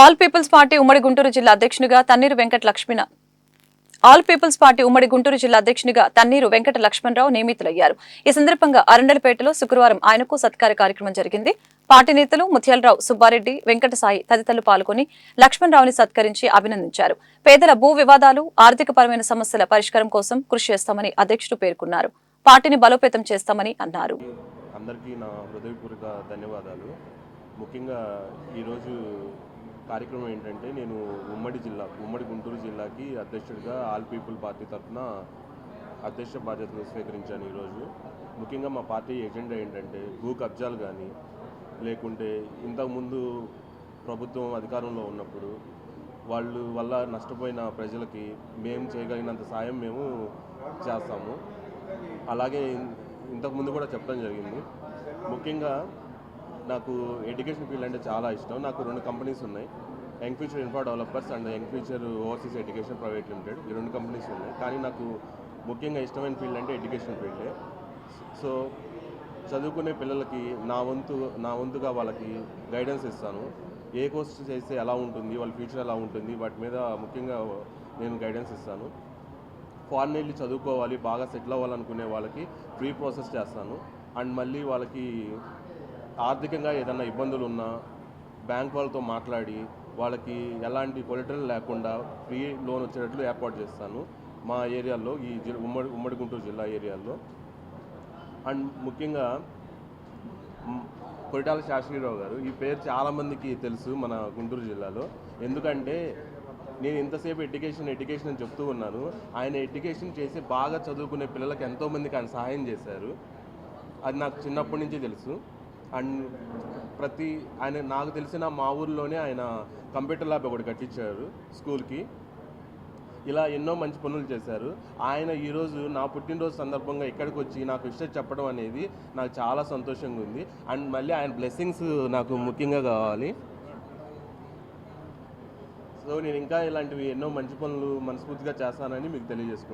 All peoples party ఉమ్మడి గుంటూరు జిల్లా అధ్యక్షునిగా Tanneeru Venkata Lakshmana. All peoples party ఉమ్మడి గుంటూరు జిల్లా అధ్యక్షునిగా తన్నీరు వెంకట లక్ష్మణరావు నియమితులయ్యారు. ఈ సందర్భంగా అరండలపేటలో శుక్రవారం ఆయనకు సత్కార కార్యక్రమం జరిగింది. పార్టీ నేతలు ముత్యాలరావు సుబ్బారెడ్డి వెంకట సాయి తదితరులు పాల్గొని లక్ష్మణరావుని సత్కరించి అభినందించారు. పేదల భూ వివాదాలు ఆర్థికపరమైన సమస్యల పరిష్కారం కోసం కృషి చేస్తామని అధ్యక్షుడు పేర్కొన్నారు. పార్టీని బలోపేతం చేస్తామని అన్నారు. అందరికీ నా హృదయపూర్వక ధన్యవాదాలు. ముఖ్యంగా ఈరోజు కార్యక్రమం ఏంటంటే నేను ఉమ్మడి జిల్లా ఉమ్మడి గుంటూరు జిల్లాకి అధ్యక్షుడిగా ఆల్ పీపుల్ పార్టీ తరఫున అధ్యక్ష బాధ్యతలు స్వీకరించాను ఈరోజు. ముఖ్యంగా మా పార్టీ ఎజెండా ఏంటంటే భూ కబ్జాలు కానీ లేకుంటే ఇంతకుముందు ప్రభుత్వం అధికారంలో ఉన్నప్పుడు వాళ్ళు వల్ల నష్టపోయిన ప్రజలకి మేము చేయగలిగినంత సాయం మేము చేస్తాము. అలాగే ఇంతకుముందు కూడా చెప్పడం జరిగింది. ముఖ్యంగా నాకు ఎడ్యుకేషన్ ఫీల్డ్ అంటే చాలా ఇష్టం. నాకు రెండు కంపెనీస్ ఉన్నాయి. Young future infra developers and young future overseas education private limited ఈ రెండు కంపెనీస్ ఉన్నాయి. కానీ నాకు ముఖ్యంగా ఇష్టమైన ఫీల్డ్ అంటే ఎడ్యుకేషన్ ఫీల్డే సో చదువుకునే పిల్లలకి నా వంతు నా వంతుగా వాళ్ళకి గైడెన్స్ ఇస్తాను. ఏ కోర్స్ చేస్తే ఎలా ఉంటుంది వాళ్ళ ఫ్యూచర్ ఎలా ఉంటుంది వాటి మీద ముఖ్యంగా నేను గైడెన్స్ ఇస్తాను. ఫారెన్ వెళ్ళి చదువుకోవాలి బాగా సెటిల్ అవ్వాలనుకునే వాళ్ళకి ఫ్రీ ప్రాసెస్ చేస్తాను. అండ్ మళ్ళీ వాళ్ళకి ఆర్థికంగా ఏదైనా ఇబ్బందులు ఉన్నా బ్యాంక్ వాళ్ళతో మాట్లాడి వాళ్ళకి ఎలాంటి కొలెటరల్ లేకుండా ఫ్రీ లోన్ వచ్చేటట్లు ఏర్పాటు చేస్తాను మా ఏరియాలో ఈ జిల్లా ఉమ్మడి ఉమ్మడి గుంటూరు జిల్లా ఏరియాలో అండ్ ముఖ్యంగా కొరిటాల శాస్త్రీరావు గారు ఈ పేరు చాలామందికి తెలుసు మన గుంటూరు జిల్లాలో. ఎందుకంటే నేను ఇంతసేపు ఎడ్యుకేషన్ ఎడ్యుకేషన్ అని చెప్తూ ఉన్నాను. ఆయన ఎడ్యుకేషన్ చేసి బాగా చదువుకునే పిల్లలకు ఎంతోమందికి ఆయన సహాయం చేశారు. అది నాకు చిన్నప్పటి నుంచి తెలుసు. అండ్ ప్రతి ఆయన నాకు తెలిసిన మా ఊర్లోనే ఆయన కంప్యూటర్ ల్యాబ్ ఒకటి కట్టించారు స్కూల్కి. ఇలా ఎన్నో మంచి పనులు చేశారు. ఆయన ఈరోజు నా పుట్టినరోజు సందర్భంగా ఇక్కడికి వచ్చి నాకు విషయం చెప్పడం అనేది నాకు చాలా సంతోషంగా ఉంది. అండ్ మళ్ళీ ఆయన బ్లెస్సింగ్స్ నాకు ముఖ్యంగా కావాలి. సో నేను ఇంకా ఇలాంటివి ఎన్నో మంచి పనులు మనస్ఫూర్తిగా చేస్తానని మీకు తెలియజేసుకుంటాను